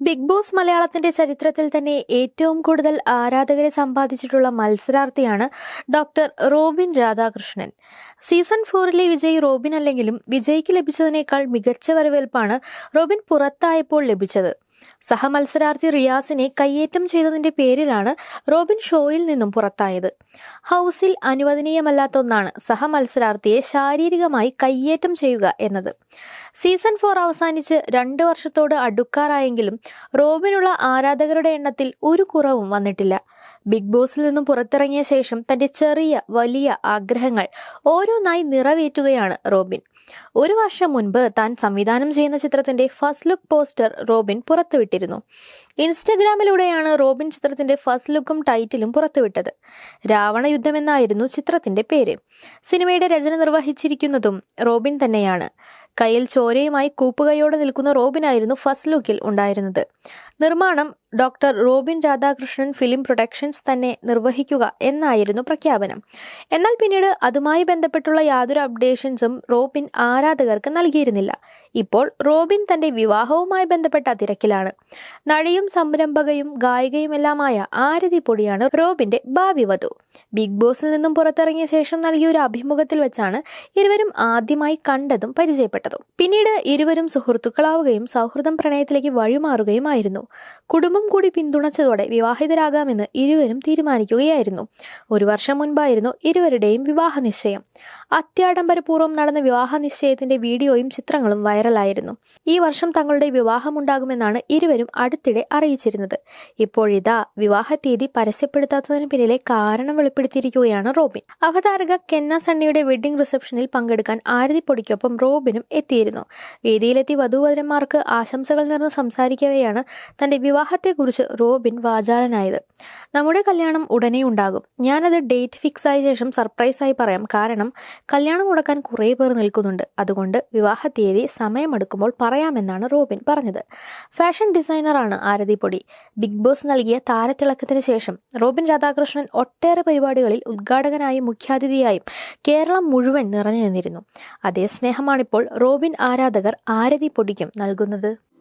Big boss മലയാളത്തിന്റെ ചരിത്രത്തിൽ തന്നെ ഏറ്റവും കൂടുതൽ ആരാധകരെ സമ്പാദിച്ചിട്ടുള്ള മത്സരാർത്ഥിയാണ് ഡോക്ടർ റോബിൻ രാധാകൃഷ്ണൻ. സീസൺ ഫോറിലെ വിജയ് റോബിൻ അല്ലെങ്കിലും വിജയ്ക്ക് ലഭിച്ചതിനേക്കാൾ മികച്ച വരവേൽപ്പാണ് റോബിൻ പുറത്തായപ്പോൾ ലഭിച്ചത്. സഹമത്സരാർത്ഥി റിയാസിനെ കയ്യേറ്റം ചെയ്തതിന്റെ പേരിലാണ് റോബിൻ ഷോയിൽ നിന്നും പുറത്തായത്. ഹൗസിൽ അനുവദനീയമല്ലാത്ത ഒന്നാണ് സഹമത്സരാർത്ഥിയെ ശാരീരികമായി കയ്യേറ്റം ചെയ്യുക എന്നത്. സീസൺ ഫോർ അവസാനിച്ച് രണ്ട് വർഷത്തോട് അടുക്കാറായെങ്കിലും റോബിനുള്ള ആരാധകരുടെ എണ്ണത്തിൽ ഒരു കുറവും വന്നിട്ടില്ല. ബിഗ് ബോസിൽ നിന്നും പുറത്തിറങ്ങിയ ശേഷം തന്റെ ചെറിയ വലിയ ആഗ്രഹങ്ങൾ ഓരോന്നായി നിറവേറ്റുകയാണ് റോബിൻ. ഒരു വർഷം മുൻപ് താൻ സംവിധാനം ചെയ്യുന്ന ചിത്രത്തിന്റെ ഫസ്റ്റ് ലുക്ക് പോസ്റ്റർ റോബിൻ പുറത്തുവിട്ടിരുന്നു. ഇൻസ്റ്റഗ്രാമിലൂടെയാണ് റോബിൻ ചിത്രത്തിന്റെ ഫസ്റ്റ് ലുക്കും ടൈറ്റിലും പുറത്തുവിട്ടത്. രാവണ യുദ്ധം എന്നായിരുന്നു ചിത്രത്തിന്റെ പേര്. സിനിമയുടെ രചന നിർവഹിച്ചിരിക്കുന്നതും റോബിൻ തന്നെയാണ്. കയ്യിൽ ചോരയുമായി കൂപ്പുകയോടെ നിൽക്കുന്ന റോബിനായിരുന്നു ഫസ്റ്റ് ലുക്കിൽ ഉണ്ടായിരുന്നത്. നിർമ്മാണം doctor Robin Radhakrishnan film productions തന്നെ നിർവഹിക്കുക എന്നായിരുന്നു പ്രഖ്യാപനം. എന്നാൽ പിന്നീട് അതുമായി ബന്ധപ്പെട്ടുള്ള യാതൊരു അപ്ഡേഷൻസും റോബിൻ ആരാധകർക്ക് നൽകിയിരുന്നില്ല. ഇപ്പോൾ റോബിൻ തന്റെ വിവാഹവുമായി ബന്ധപ്പെട്ട തിരക്കിലാണ്. നടിയും സംരംഭകയും ഗായികയുമെല്ലാമായ ആരതി പൊടിയാണ് റോബിന്റെ ഭാവി വധു. ബിഗ് ബോസിൽ നിന്നും പുറത്തിറങ്ങിയ ശേഷം നൽകിയ ഒരു അഭിമുഖത്തിൽ വെച്ചാണ് ഇരുവരും ആദ്യമായി കണ്ടതും പരിചയപ്പെട്ടതും. പിന്നീട് ഇരുവരും സുഹൃത്തുക്കളാവുകയും സൗഹൃദം പ്രണയത്തിലേക്ക് വഴിമാറുകയുമായിരുന്നു. കുടുംബം കൂടി പിന്തുണച്ചതോടെ വിവാഹിതരാകാമെന്ന് ഇരുവരും തീരുമാനിക്കുകയായിരുന്നു. ഒരു വർഷം മുൻപായിരുന്നു ഇരുവരുടെയും വിവാഹ നിശ്ചയം അത്യാഡംബരപൂർവം നടന്ന വിവാഹ നിശ്ചയത്തിന്റെ വീഡിയോയും ചിത്രങ്ങളും വൈറലായിരുന്നു. ഈ വർഷം തങ്ങളുടെ വിവാഹമുണ്ടാകുമെന്നാണ് ഇരുവരും അടുത്തിടെ അറിയിച്ചിരുന്നത്. ഇപ്പോഴിതാ വിവാഹ തീയതി പരസ്യപ്പെടുത്താത്തതിന് പിന്നിലെ കാരണം വെളിപ്പെടുത്തിയിരിക്കുകയാണ് റോബിൻ. അവതാരക കെന്ന സണ്ണിയുടെ വെഡ്ഡിംഗ് റിസപ്ഷനിൽ പങ്കെടുക്കാൻ ആരതിപ്പൊടിക്കൊപ്പം റോബിനും എത്തിയിരുന്നു. വേദിയിലെത്തി വധൂവരന്മാർക്ക് ആശംസകൾ നേർന്ന് സംസാരിക്കവെയാണ് തന്റെ വിവാഹത്തെക്കുറിച്ച് റോബിൻ വാചാലനായത്. നമ്മുടെ കല്യാണം ഉടനെ ഉണ്ടാകും. ഞാനത് ഡേറ്റ് ഫിക്സ് ആയ ശേഷം സർപ്രൈസായി പറയാം. കാരണം കല്യാണം മുടക്കാൻ കുറേ പേർ നിൽക്കുന്നുണ്ട്. അതുകൊണ്ട് വിവാഹ തീയതി സമയമെടുക്കുമ്പോൾ പറയാമെന്നാണ് റോബിൻ പറഞ്ഞത്. ഫാഷൻ ഡിസൈനറാണ് ആരതി പൊടി. ബിഗ് ബോസ് നൽകിയ താരത്തിളക്കത്തിന് ശേഷം റോബിൻ രാധാകൃഷ്ണൻ ഒട്ടേറെ പരിപാടികളിൽ ഉദ്ഘാടകനായും മുഖ്യാതിഥിയായും കേരളം മുഴുവൻ നിറഞ്ഞു നിന്നിരുന്നു. അതേ സ്നേഹമാണിപ്പോൾ റോബിൻ ആരാധകർ ആരതി പൊടിക്കും നൽകുന്നത്.